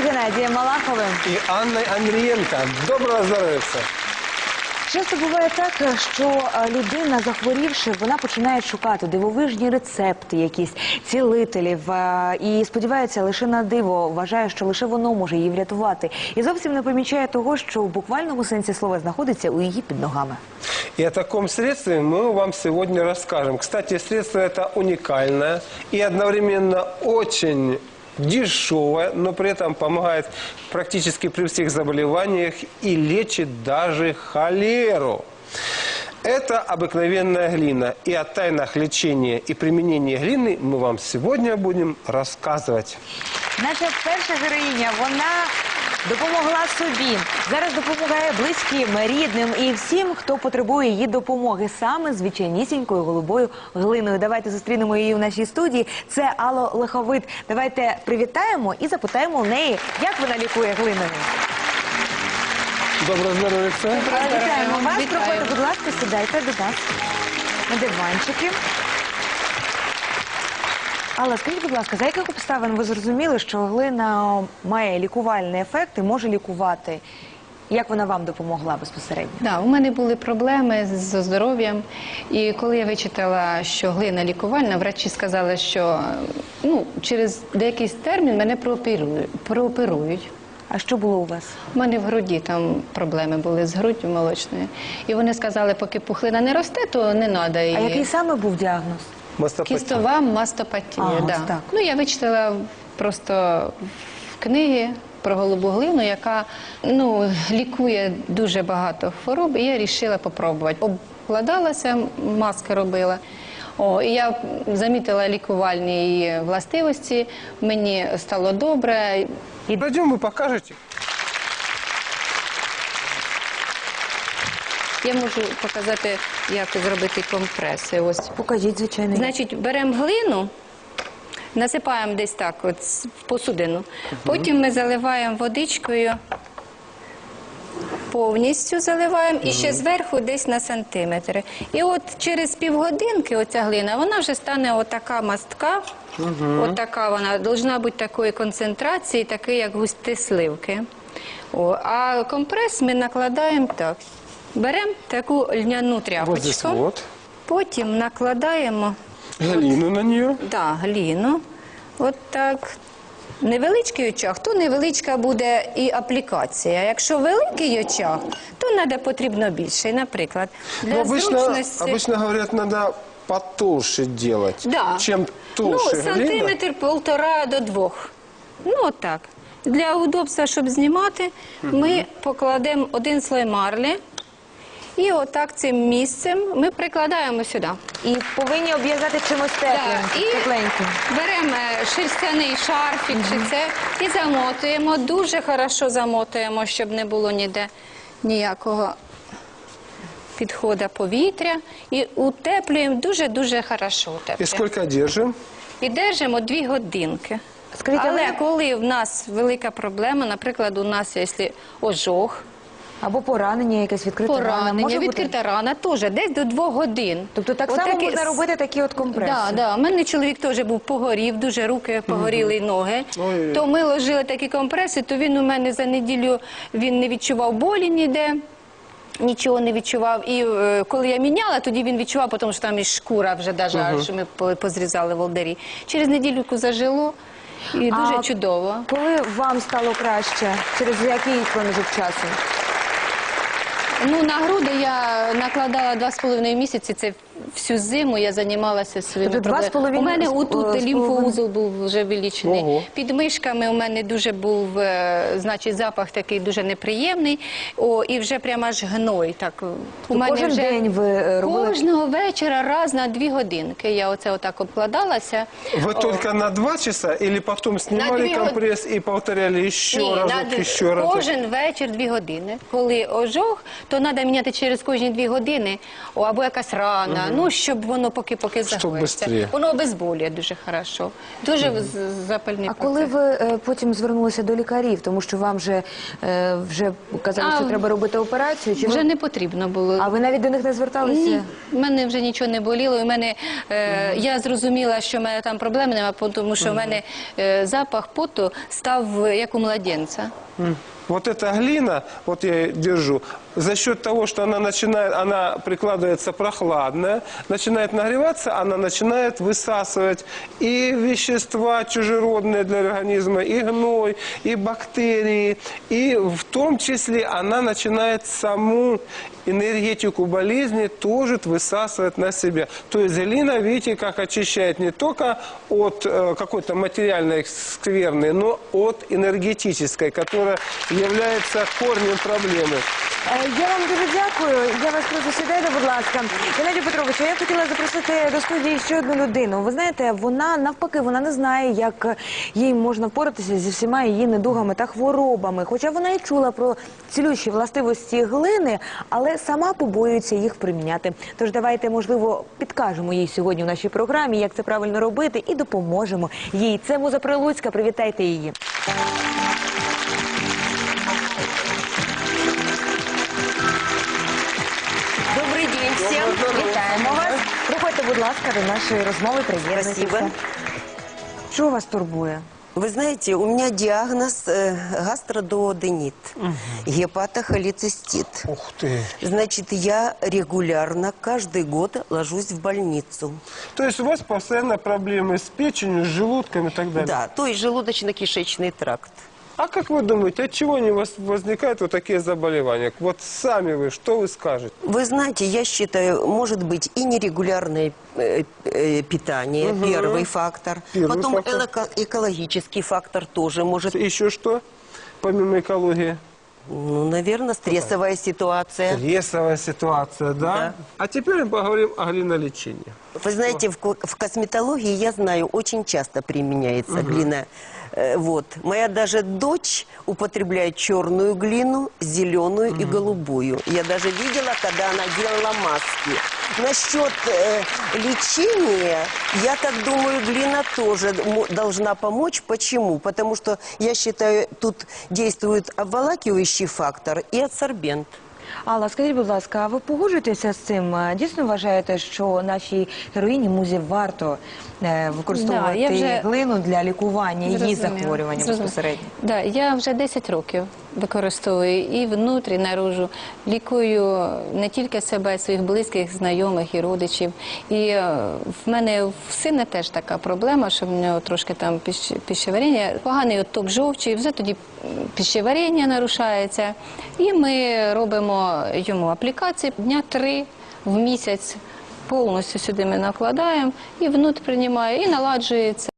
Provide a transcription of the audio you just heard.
Геннадієм Малаховим. и Анной Андриенко. Доброго здоровья! Часто буває так, що е, людина, захворівши, вона починає шукати дивовижні рецепти, якісь цілителів, е, і сподівається лише на диво, вважає, що лише воно може її врятувати, і зовсім не помічає того, що в буквальному сенсі слова знаходиться у її під ногами. И о таком средстве мы вам сегодня расскажем. Кстати, средство это уникальное и одновременно очень дешевое, но при этом помогает практически при всех заболеваниях и лечит даже холеру. Это обыкновенная глина. И о тайнах лечения и применения глины мы вам сегодня будем рассказывать. Наша перша героїня, вона допомогла собі. Зараз допомагає близьким, рідним і всім, хто потребує її допомоги саме звичайнісінькою голубою глиною. Давайте зустрінемо її в нашій студії. Це Алло Лиховит. Давайте привітаємо і запитаємо у неї, як вона лікує глиною. Доброго здоровья! Вітаємо вас. Проходьте, будь ласка, сідайте до нас на диванчики. Алла, скажіть, будь ласка, за яких обставин ви зрозуміли, що глина має лікувальний ефект і може лікувати? Як вона вам допомогла безпосередньо? Да, у мене були проблеми з здоров'ям, і коли я вичитала, що глина лікувальна, врачі сказали, що ну, через деякий термін мене прооперують. прооперують. А що було у вас? У мене в груді там проблеми були з груддю молочною. І вони сказали, поки пухлина не росте, то не треба її. А який саме був діагноз? Мастопатия. Кістова мастопатія. А, да. так. Ну, я вичитала просто в книги про голубу глину, яка ну, лікує дуже багато хвороб, і я вирішила спробувати. Обкладалася, маски робила. О, і я замітила лікувальні її властивості, мені стало добре. И пойдем, вы покажете. Я можу показати, як зробити компреси. Ось Покажіть, звичайно. Значить, беремо глину, насипаємо десь так, от в посудину. Потім ми заливаємо водичкою, повністю заливаємо і ще зверху десь на сантиметри. І от через півгодинки оця глина, вона вже стане отака мастка. Отака вона должна бути такої концентрації, такий, як густі сливки. О, а компрес ми накладаємо так. Беремо таку льняну здесь тряпочку. вот. Потім накладаємо Глину на нее. да, гліну. От так. Невеличкий очаг, то невеличка буде і аплікація. Якщо великий очаг, то треба потрібно більше. Наприклад, для Но обычно, зручності. обычно говорят, надо потолще делать. Да. Чем ну, толще глина. сантиметр полтора до двох. Ну, отак. Для удобства, щоб знімати, ми покладемо один слой марлі. І отак цим місцем ми прикладаємо сюди. І повинні обв'язати чимось теплим, і- тепленьким. Беремо шерстяний шарфік чи це і замотуємо. Дуже хорошо замотуємо, щоб не було ніде ніякого підходу повітря. І утеплюємо дуже-дуже хорошо. И утеплюємо. сколько держим? І держимо дві годинки. Скажіть, Але але коли в нас велика проблема, наприклад, у нас, якщо ожог, або поранення, якесь відкрите рана, поранення, може бути? відкрита рана, теж десь до двох годин. Тобто так само такі можна с- робити такі от компреси? Да, да. У мене чоловік теж був погорів, дуже руки погоріли, і ноги. Ой. То ми ложили такі компреси, то він у мене за неділю він не відчував болі ніде. Нічого не відчував. І е, коли я міняла, тоді він відчував, тому що там і шкура вже даже, аж ми по- позрізали волдарі. Через неділю зажило і дуже А чудово. Коли вам стало краще? Через який проміжок часу? Ну, на груди я накладала два з половиною місяці. Це всю зиму я займалася своїми Тобто два з проблемами. У половиною- мене з- отут з лімфоузол був вже вилічений. Ого. Під мишками у мене дуже був, е, значить, запах такий дуже неприємний. О, і вже прямо аж гной. Так, у мене кожен вже день ви, е, робили? Кожного вечора раз на дві годинки. Я оце отак обкладалася. Вы О. только на два часа или потом снимали две год- компресс и повторяли еще Ні, разок, надо еще разок? кожен вечір дві години. Коли ожог, то треба міняти через кожні дві години, о, або якась рана, Да, ну щоб воно поки-поки Щоб загоїться. Воно обезболює дуже хорошо. Дуже з- запальний А коли процес. ви е, потім звернулися до лікарів, тому що вам вже, е, вже казали, А, що треба робити операцію, чи Вже ви... не потрібно було. а ви навіть до них не зверталися? Ні, в мене вже нічого не боліло. У мене е, я зрозуміла, що в мене там проблеми немає, тому що в мене е, запах поту став як у младенця. Вот эта глина, вот я ее держу, за счет того, что она начинает, она прикладывается прохладная, начинает нагреваться, она начинает высасывать и вещества чужеродные для организма, и гной, и бактерии, и в том числе она начинает саму энергетику болезни тоже высасывать на себя. То есть глина, видите, как очищает не только от э, какой-то материальной скверны, но от энергетической, которая является корнем проблемы. Е, Я вам дуже дякую. Я вас прошу сідайте, будь ласка. Геннадій Петрович, я хотіла запросити до студії ще одну людину. Ви знаєте, вона навпаки, вона не знає, як їй можна впоратися зі всіма її недугами та хворобами. Хоча вона і чула про цілющі властивості глини, але сама побоюється їх приміняти. Тож давайте, можливо, підкажемо їй сьогодні в нашій програмі, як це правильно робити, і допоможемо їй. Це Муза Прилуцька. Привітайте її. Добрый день всем. Вітаємо вас. Приходьте, будь ласка, до нашої розмови. Приєднуйтеся. Спасибо. Що вас турбує? Вы знаете, у меня диагноз э, гастродуоденит, гепатохолецистит. Ух ты! Значит, я регулярно каждый год ложусь в больницу. То есть у вас постоянно проблемы с печенью, с желудком и так далее? Да, то есть желудочно-кишечный тракт. А как вы думаете, от чего не вас возникают вот такие заболевания? Вот сами вы, что вы скажете? Вы знаете, я считаю, может быть и нерегулярное э, э, питание, первый фактор. Первый Потом фактор. элоко- экологический фактор тоже может. Еще что, помимо экологии? Ну, наверное, стрессовая ситуация. Ресовая ситуация, да? Да. А теперь мы поговорим о глинолечении. Вы знаете, в, ко- в косметологии, я знаю, очень часто применяется глина. Э, Вот. Моя даже дочь употребляет черную глину, зеленую и голубую. Я даже видела, когда она делала маски. Насчет э, лечения, я так думаю, глина тоже должна помочь. Почему? Потому что, я считаю, тут действует обволакивающий фактор и адсорбент. Алла, скажіть, будь ласка, а ви погоджуєтеся з цим? Дійсно вважаєте, що нашій героїні музі варто е, використовувати Да, я вже- глину для лікування її Зрозуміла. захворювання Зрозуміла. безпосередньо? Да, я вже 10 років використовую і внутрі, наружу. Лікую не тільки себе, своїх близьких, знайомих і родичів. І е, в мене в сина теж така проблема, що в нього трошки там піщ- пищеварення, поганий отток жовчі, вже тоді м, пищеварення нарушається. І ми робимо йому аплікації дня три в місяць. Повністю сюди ми накладаємо і внутрь приймає, і наладжується.